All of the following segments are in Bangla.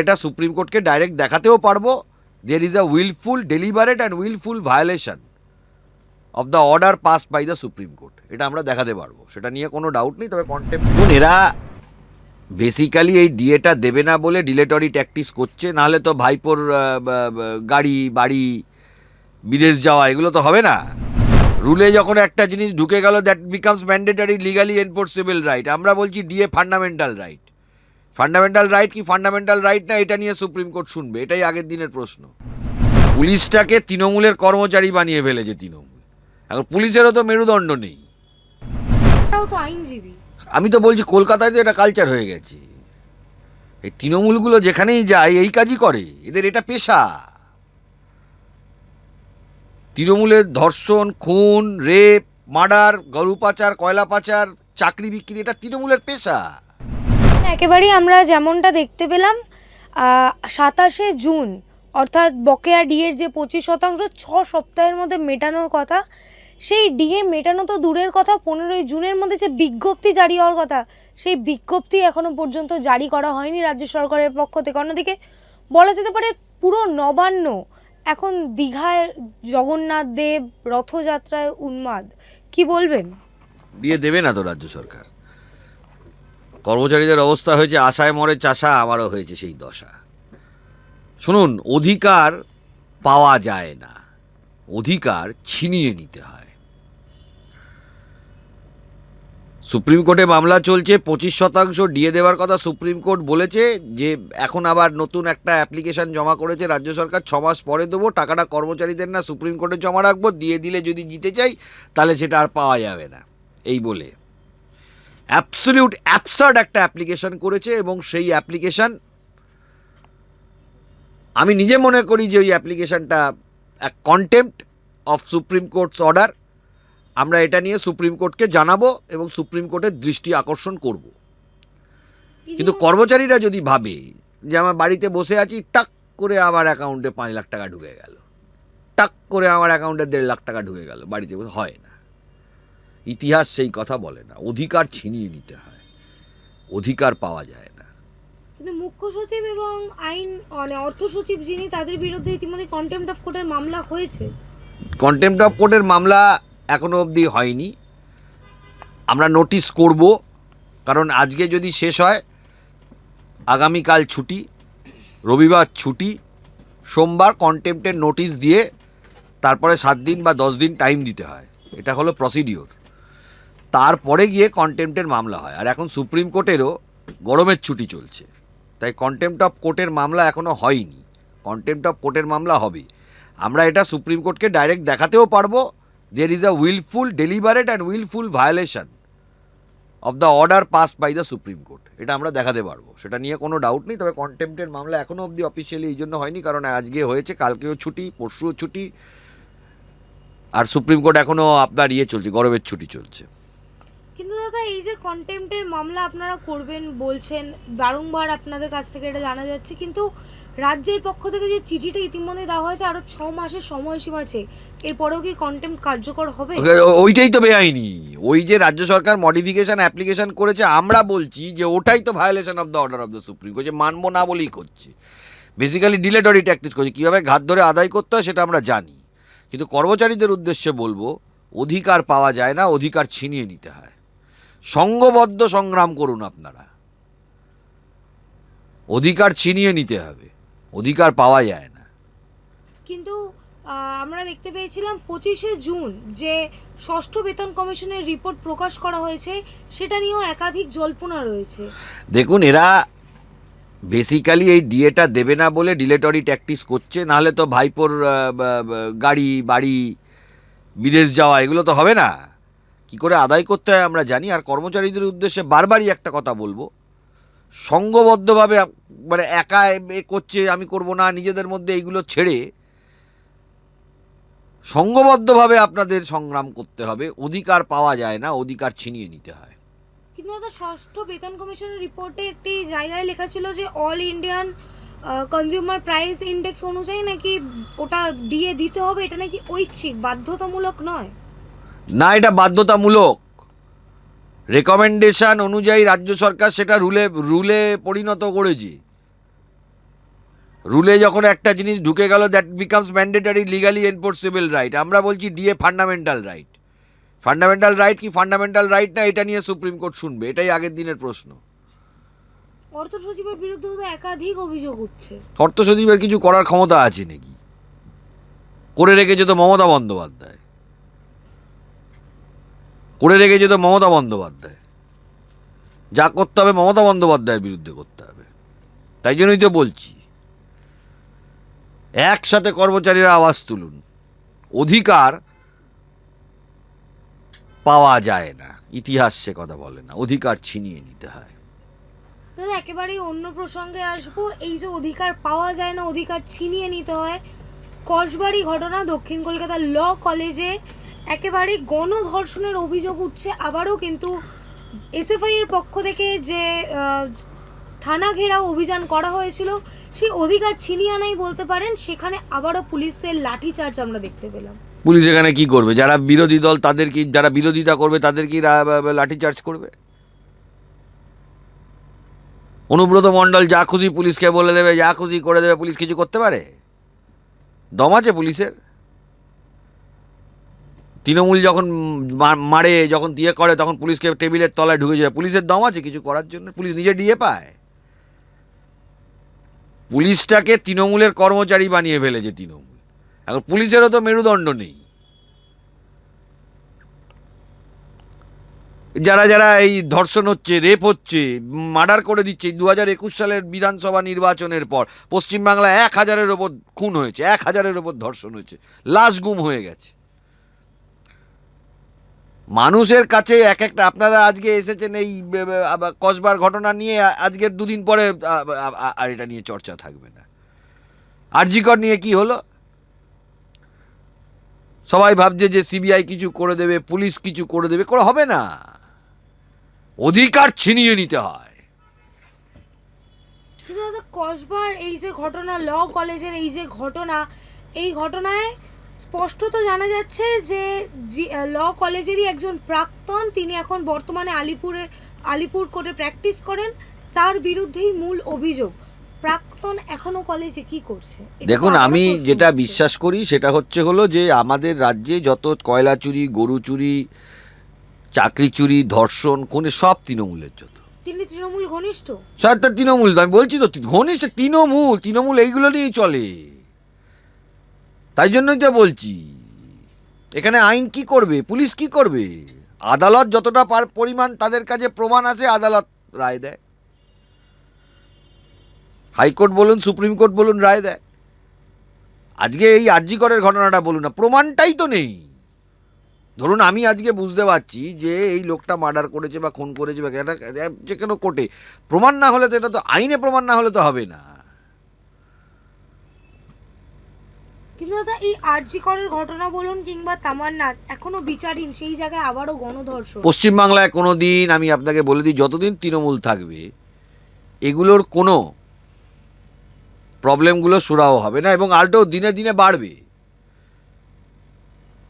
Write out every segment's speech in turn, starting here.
এটা সুপ্রিম কোর্টকে ডাইরেক্ট দেখাতেও পারব। There is a wilful deliberate and wilful violation of the order passed by the supreme court এটা আমরা দেখাতে পারব। সেটা নিয়ে কোনো ডাউট নেই, তবে কন্টেম্প এরা বেসিক্যালি এই ডিএটা দেবে না বলে ডিলেটরি ট্যাকটিস করছে। নাহলে তো ভাইপোর গাড়ি, বাড়ি, বিদেশ যাওয়া, এগুলো তো হবে না। রুলে যখন একটা জিনিস ঢুকে গেল that becomes mandatory legally enforceable right আমরা বলছি DA fundamental right fundamental right কি ফান্ডামেন্টাল রাইট না এটা নিয়ে সুপ্রিম কোর্ট শুনবে এটাই আগের দিনের প্রশ্ন। পুলিশটাকে তৃণমূলের কর্মচারী বানিয়ে ফেলেছে তৃণমূল। এখন পুলিশেরও তো মেরুদণ্ড নেই। আমি তো বলছি কলকাতায় তো এটা কালচার হয়ে গেছে। এই তৃণমূলগুলো যেখানেই যায় এই কাজই করে এদের এটা পেশা। তৃণমূলের ধর্ষণ খুন রেপ মার্ডার গরু পাচার কয়লা পাচার চাকরি বিক্রি এটা তৃণমূলের পেশা। একেবারেই আমরা যেমনটা দেখতে পেলাম সাতাশে জুন, অর্থাৎ বকেয়া ডিএর যে পঁচিশ শতাংশ, ছ সপ্তাহের মধ্যে মেটানোর কথা। সেই ডিএ মেটানো তো দূরের কথা, পনেরোই জুনের মধ্যে যে বিজ্ঞপ্তি জারি হওয়ার কথা, সেই বিজ্ঞপ্তি এখনও পর্যন্ত জারি করা হয়নি রাজ্য সরকারের পক্ষ থেকে। অন্যদিকে বলা যেতে পারে পুরো নবান্ন, এখন দীঘায় জগন্নাথ দেব রথযাত্রায় উন্মাদ। কি বলবেন? দিয়ে দেবে না তো রাজ্য সরকার। কর্মচারীদের অবস্থা হয়েছে, আশায় মরে চাষা, আমারও হয়েছে সেই দশা। শুনুন, অধিকার পাওয়া যায় না। অধিকার ছিনিয়ে নিতে হয়। সুপ্রিম কোর্টে মামলা চলছে, পঁচিশ শতাংশ ডিএ দেওয়ার কথা সুপ্রিম কোর্ট বলেছে, যে এখন আবার নতুন একটা অ্যাপ্লিকেশন জমা করেছে, রাজ্য সরকার ছ মাস পরে দেবো, টাকাটা কর্মচারীদের না সুপ্রিম কোর্টে জমা রাখব, দিয়ে দিলে যদি জিতে চাই তাহলে সেটা আর পাওয়া যাবে না। এই বলে। অ্যাবসলিউট অ্যাপসার্ড একটা অ্যাপ্লিকেশন করেছে এবং সেই অ্যাপ্লিকেশন আমি নিজে মনে করি যে ওই অ্যাপ্লিকেশনটা এক contempt of Supreme Court's order আমরা এটা নিয়ে সুপ্রিম কোর্টকে জানাব এবং সুপ্রিম কোর্টের দৃষ্টি আকর্ষণ করব। কিন্তু কর্মচারীরা যদি ভাবে যে আমার বাড়িতে বসে আছি টাক করে আমার অ্যাকাউন্টে পাঁচ লাখ টাকা ঢুকে গেল। টাক করে আমার অ্যাকাউন্টে দেড় লাখ টাকা ঢুকে গেল বাড়িতে বসে হয় না। ইতিহাস সেই কথা বলে না। অধিকার ছিনিয়ে নিতে হয়। অধিকার পাওয়া যায় না। কিন্তু মুখ্য সচিব এবং আইন মানে অর্থ সচিব যিনি তাদের বিরুদ্ধে ইতিমধ্যে কন্টেম্পট অফ কোর্টের মামলা হয়েছে। কন্টেম্প্ট অফ কোর্টের মামলা এখনও অবধি হয়নি। আমরা নোটিশ করব কারণ আজকে যদি শেষ হয় আগামীকাল ছুটি রবিবার ছুটি সোমবার কন্টেম্পটের নোটিশ দিয়ে তারপরে সাত দিন বা দশ দিন টাইম দিতে হয়। এটা হলো প্রসিডিওর তারপরে গিয়ে কন্টেম্পটের মামলা হয়। আর এখন সুপ্রিম কোর্টেরও গরমের ছুটি চলছে। তাই কন্টেম্পট অফ কোর্টের মামলা এখনও হয়নি। কন্টেম্পট অফ কোর্টের মামলা হবে। আমরা এটা সুপ্রিম কোর্টকে ডাইরেক্ট দেখাতেও পারব। There is a wilful deliberate and wilful violation of the order passed by the Supreme Court এটা আমরা দেখাতে পারব। সেটা নিয়ে কোনো ডাউট নেই। তবে কন্টেম্পটের মামলা এখনও অবধি অফিসিয়ালি এই জন্য হয়নি। কারণ আজকে হয়েছে, কালকেও ছুটি, পরশুও ছুটি। আর সুপ্রিম কোর্ট এখনও আপনার ইয়ে চলছে, গরমের ছুটি চলছে। কিন্তু দাদা, এই যে কন্টেম্পটের মামলা আপনারা করবেন বলছেন, বারংবার আপনাদের কাছ থেকে এটা জানা যাচ্ছে, কিন্তু রাজ্যের পক্ষ থেকে যে চিঠিটা ইতিমধ্যে দেওয়া হয়েছে, আরও ছ মাসের সময়সীমা আছে, এরপরেও কি কন্টেম্প কার্যকর হবে? ওইটাই তো বেআইনি। ওই যে রাজ্য সরকার মডিফিকেশন অ্যাপ্লিকেশন করেছে, আমরা বলছি যে ওটাই তো violation of the order of the Supreme Court যে মানবো না বলেই করছে। বেসিক্যালি ডিলেটরি ট্যাকটিস করছে, কীভাবে ঘাত ধরে আদায় করতে হয় সেটা আমরা জানি। কিন্তু কর্মচারীদের উদ্দেশ্যে বলব, অধিকার পাওয়া যায় না, অধিকার ছিনিয়ে নিতে হয়। সংঘবদ্ধ সংগ্রাম করুন আপনারা। অধিকার ছিনিয়ে নিতে হবে অধিকার পাওয়া যায় না। কিন্তু আমরা দেখতে পেয়েছিলাম পঁচিশে জুন যে ষষ্ঠ বেতন কমিশনের রিপোর্ট প্রকাশ করা হয়েছে সেটা নিয়েও একাধিক জল্পনা রয়েছে। দেখুন এরা বেসিক্যালি এই ডিএটা দেবে না বলে ডিলেটরি ট্যাকটিস করছে নাহলে তো ভাইপোর গাড়ি বাড়ি বিদেশ যাওয়া এগুলো তো হবে না। কি করে আদায় করতে হয় আমরা জানি, আর কর্মচারীদের উদ্দেশ্যে বারবারই একটা কথা বলব। সংঘবদ্ধভাবে আপ- মানে একা এ করছে, আমি করব না, নিজেদের মধ্যে এইগুলো ছেড়ে সঙ্গবদ্ধভাবে আপনাদের সংগ্রাম করতে হবে। অধিকার পাওয়া যায় না, অধিকার ছিনিয়ে নিতে হয়। কিন্তু ষষ্ঠ বেতন কমিশনের রিপোর্টে একটি জায়গায় লেখা ছিল যে all Indian consumer price index অনুযায়ী নাকি ওটা ডিএ দিতে হবে, এটা নাকি ঐচ্ছিক, বাধ্যতামূলক নয়। না এটা বাধ্যতামূলক। রেকমেন্ডেশন অনুযায়ী রাজ্য সরকার সেটা রুলে রুলে পরিণত করেছে। রুলে যখন একটা জিনিস ঢুকে গেল that becomes mandatory legally enforceable right আমরা বলছি DA fundamental right fundamental right কি ফান্ডামেন্টাল রাইট না এটা নিয়ে সুপ্রিম কোর্ট শুনবে। এটাই আগের দিনের প্রশ্ন। অর্থ সচিবের বিরুদ্ধে তো একাধিক অভিযোগ উঠছে। অর্থ সচিবের কিছু করার ক্ষমতা আছে নাকি? করে রেখেছে তো মমতা বন্দ্যোপাধ্যায়। করে রেখেছে তো মমতা বন্দ্যোপাধ্যায়। যা করতে হবে মমতা বন্দ্যোপাধ্যায়ের বিরুদ্ধে করতে হবে। তাই জন্যই তো বলছি, একসাথে কর্মচারীরা আওয়াজ তুলুন। অধিকার পাওয়া যায় না, ইতিহাস সে কথা বলে না, অধিকার ছিনিয়ে নিতে হয়। দাদা, একেবারেই অন্য প্রসঙ্গে আসব। এই যে অধিকার পাওয়া যায় না, অধিকার ছিনিয়ে নিতে হয় কসবাড়ি ঘটনা দক্ষিণ কলকাতার ল কলেজে একেবারে গণধর্ষণের অভিযোগ উঠছে। আবারও কিন্তু এসএফআই এর পক্ষ থেকে যে থানা ঘেরাও অভিযান করা হয়েছিল, সেই অধিকার ছিনিয়ে আনাই বলতে পারেন। সেখানে আবারও পুলিশের লাঠিচার্জ আমরা দেখতে পেলাম। পুলিশ এখানে কি করবে? যারা বিরোধী দল, তাদের কি, যারা বিরোধিতা করবে, তাদের কি লাঠিচার্জ করবে? অনুব্রত মণ্ডল যা খুশি পুলিশকে বলে দেবে, যা খুশি করে দেবে, পুলিশ কিছু করতে পারে? দম আছে পুলিশের? তৃণমূল যখন মারে, যখন দিয়ে করে, তখন পুলিশকে টেবিলের তলায় ঢুকে যায়। পুলিশের দম আছে, কিছু করার জন্য। পুলিশ নিজে ডিএ পায়। পুলিশটাকে তৃণমূলের কর্মচারী বানিয়ে ফেলেছে তৃণমূল। এখন পুলিশেরও তো মেরুদণ্ড নেই। যারা যারা এই ধর্ষণ হচ্ছে, রেপ হচ্ছে, মার্ডার করে দিচ্ছে দু হাজার একুশ সালের বিধানসভা নির্বাচনের পর পশ্চিমবাংলায় এক হাজারের ওপর খুন হয়েছে, এক হাজারের ওপর ধর্ষণ হয়েছে। লাশ গুম হয়ে গেছে। মানুষের কাছে এক একটা, আপনারা আজকে এসেছেন এই কসবার ঘটনা নিয়ে আজকের দুদিন পরে আর এটা নিয়ে চর্চা থাকবে না। আরজিকর নিয়ে কি হলো? সবাই ভাবছে যে সিবিআই কিছু করে দেবে, পুলিশ কিছু করে দেবে, করে হবে না। অধিকার ছিনিয়ে নিতে হয়। কসবার এই যে ঘটনা, ল কলেজের এই যে ঘটনা, এই ঘটনায় স্পষ্টত জানা যাচ্ছে যে ল কলেজেরই একজন প্রাক্তন তিনি এখন বর্তমানে আলিপুরে আলিপুর কোর্টে প্র্যাকটিস করেন। তার বিরুদ্ধেই মূল অভিযোগ। প্রাক্তন এখনও কলেজে কি করছে? দেখুন আমি যেটা বিশ্বাস করি সেটা হচ্ছে হলো যে আমাদের রাজ্যে যত কয়লা চুরি গরু চুরি চাকরি চুরি ধর্ষণ কোনে সব তৃণমূলের যত। তিনি তৃণমূল ঘনিষ্ঠ? সব তার তৃণমূল আমি বলছি তো ঘনিষ্ঠ তৃণমূল তৃণমূল এইগুলো নিয়েই চলে। তাই জন্যই তো বলছি। এখানে আইন কি করবে? পুলিশ কি করবে? আদালত যতটা পার- পরিমাণ তাদের কাছে প্রমাণ আছে, আদালত রায় দেয়। হাইকোর্ট বলুন, সুপ্রিম কোর্ট বলুন, রায় দেয়। আজকে এই আরজিকরের ঘটনাটা বলুন না, প্রমাণটাই তো নেই। ধরুন, আমি আজকে বুঝতে পারছি যে এই লোকটা মার্ডার করেছে বা খুন করেছে বা যে কোনো কোর্টে। প্রমাণ না হলে তো এটা তো আইনে প্রমাণ না হলে তো হবে না। কিন্তু দাদা, এই আরজি করের ঘটনা বলুন কিংবা তামান্না, এখনও বিচারহীন, সেই জায়গায় আবারও গণধর্ষণ। পশ্চিমবাংলায় কোনো দিন আমি আপনাকে বলে দিই, যতদিন তৃণমূল থাকবে, এগুলোর কোনো প্রবলেমগুলো সুরাও হবে না এবং আল্টো দিনে দিনে বাড়বে।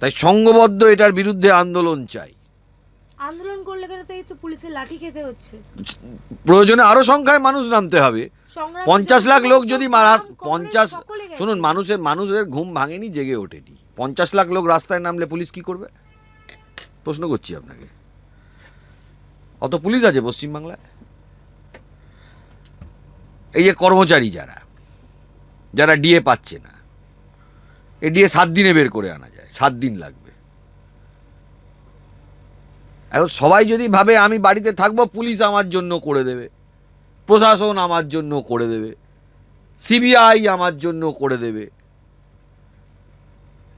তাই সঙ্গবদ্ধ এটার বিরুদ্ধে আন্দোলন চাই। আন্দোলন করলে গেলে তো এই তো পুলিশের লাঠি খেতে হচ্ছে? প্রয়োজনে আরও সংখ্যায় মানুষ নামতে হবে। পঞ্চাশ লাখ লোক যদি মারা পঞ্চাশ শুনুন মানুষের মানুষের ঘুম ভাঙেনি জেগে ওঠেনি। পঞ্চাশ লাখ লোক রাস্তায় নামলে পুলিশ কি করবে? প্রশ্ন করছি আপনাকে। অত পুলিশ আছে পশ্চিমবাংলায়? এই যে কর্মচারী যারা যারা ডিএ পাচ্ছে না এই ডিএ সাত দিনে বের করে আনা যায় সাত দিন লাগবে। এখন সবাই যদি ভাবে আমি বাড়িতে থাকব, পুলিশ আমার জন্য করে দেবে। প্রশাসন আমার জন্য করে দেবে। সিবিআই আমার জন্য করে দেবে।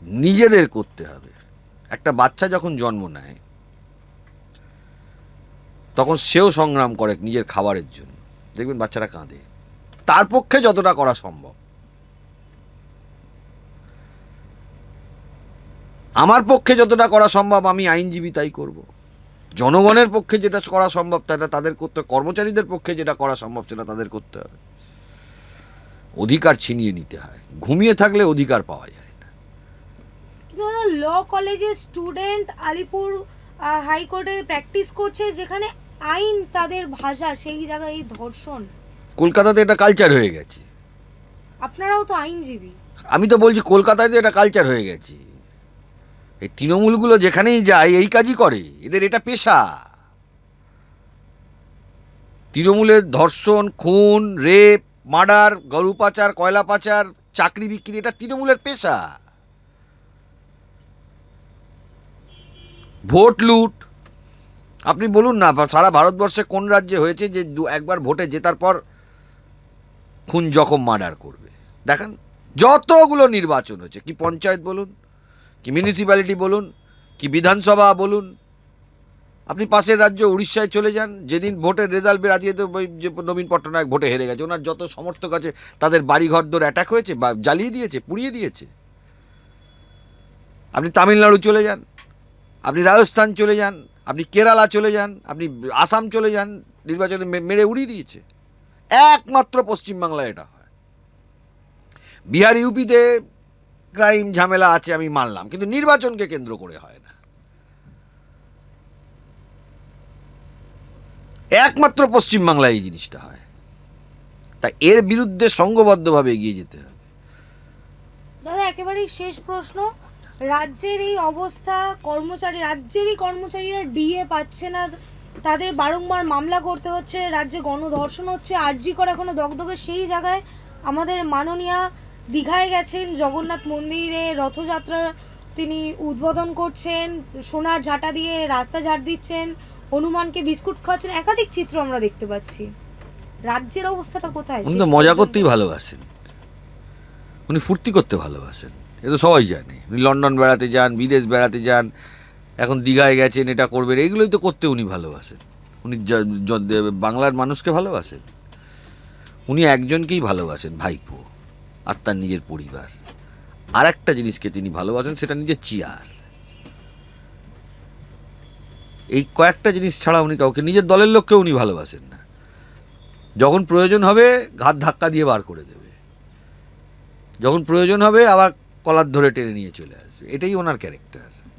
নিজেদের করতে হবে। একটা বাচ্চা যখন জন্ম নেয়, তখন সেও সংগ্রাম করে নিজের খাবারের জন্য। দেখবেন বাচ্চারা কাঁদে। তার পক্ষে যতটা করা সম্ভব। আমার পক্ষে যতটা করা সম্ভব, আমি আইনজীবী তাই করব। জনগণের পক্ষে যেটা করা সম্ভব সেটা তাদের করতে কর্মচারীদের পক্ষে যেটা করা সম্ভব সেটা তাদের করতে হবে। অধিকার ছিনিয়ে নিতে হয়। ঘুমিয়ে থাকলে অধিকার পাওয়া যায় না। ল কলেজের স্টুডেন্ট আলিপুর হাইকোর্টে প্র্যাকটিস করছে যেখানে আইন তাদের ভাষা সেই জায়গায় এই ধর্ষণ। কলকাতাতে এটা কালচার হয়ে গেছে। আপনারাও তো আইনজীবী। আমি তো বলছি কলকাতায় তো এটা কালচার হয়ে গেছে। এই তৃণমূলগুলো যেখানেই যায়, এই কাজই করে। এদের এটা পেশা। তৃণমূলের ধর্ষণ, খুন, রেপ, মার্ডার, গরু পাচার, কয়লা পাচার, চাকরি বিক্রি, এটা তৃণমূলের পেশা। ভোট লুট। আপনি বলুন না, সারা ভারতবর্ষে কোন রাজ্যে হয়েছে যে দু, একবার ভোটে জেতার পর খুন, জখম, মার্ডার করবে? দেখান, যতগুলো নির্বাচন হচ্ছে কি পঞ্চায়েত বলুন কি মিউনিসিপ্যালিটি বলুন, কি বিধানসভা বলুন, আপনি পাশের রাজ্য উড়িষ্যায় চলে যান, যেদিন ভোটের রেজাল্ট বের, আজকে তো ওই যে নবীন পট্টনায়ক ভোটে হেরে গেছে, ওনার যত সমর্থক আছে, তাদের বাড়িঘর দোর অ্যাটাক হয়েছে, বা জ্বালিয়ে দিয়েছে, পুড়িয়ে দিয়েছে। আপনি তামিলনাড়ু চলে যান, আপনি রাজস্থান চলে যান, আপনি কেরালা চলে যান, আপনি আসাম চলে যান, নির্বাচনে মেরে উড়িয়ে দিয়েছে। একমাত্র পশ্চিমবাংলায় এটা হয়। বিহার, ইউপিতে ক্রাইম ঝামেলা আছে, আমি মানলাম। কিন্তু নির্বাচনকে কেন্দ্র করে হয় না। একমাত্র পশ্চিমবাংলায় এই জিনিসটা হয়। তা এর বিরুদ্ধে সংঘবদ্ধভাবে এগিয়ে যেতে হবে। দাদা, একেবারেই শেষ প্রশ্ন। রাজ্যের এই অবস্থা, কর্মচারী, রাজ্যেরই কর্মচারীরা ডিএ পাচ্ছে না। তাদের বারংবার মামলা করতে হচ্ছে, রাজ্যে গণধর্ষণ হচ্ছে, আর্জি করে এখনও দগদগে সেই জায়গায় আমাদের মাননীয়া দীঘায় গেছেন জগন্নাথ মন্দিরে রথযাত্রা তিনি উদ্বোধন করছেন সোনার ঝাঁটা দিয়ে রাস্তা ঝাড় দিচ্ছেন হনুমানকে বিস্কুট খাওয়াচ্ছেন একাধিক চিত্র আমরা দেখতে পাচ্ছি। রাজ্যের অবস্থাটা কোথায়? উনি তো মজা করতেই ভালোবাসেন। উনি ফুর্তি করতে ভালোবাসেন। এ তো সবাই জানে। উনি লন্ডন বেড়াতে যান বিদেশ বেড়াতে যান এখন দীঘায় গেছেন এটা করবেন এইগুলোই তো করতে উনি ভালোবাসেন। উনি বাংলার মানুষকে ভালোবাসেন। উনি একজনকেই ভালোবাসেন ভাইপো। আর তার নিজের পরিবার। আর একটা জিনিসকে তিনি ভালোবাসেন, সেটা নিজের চেয়ার। এই কয়েকটা জিনিস ছাড়া উনি কাউকে, নিজের দলের লোককেও উনি ভালোবাসেন না। যখন প্রয়োজন হবে, ঘাত ধাক্কা দিয়ে বার করে দেবে। যখন প্রয়োজন হবে, আবার কলার ধরে টেনে নিয়ে চলে আসবে। এটাই ওনার ক্যারেক্টার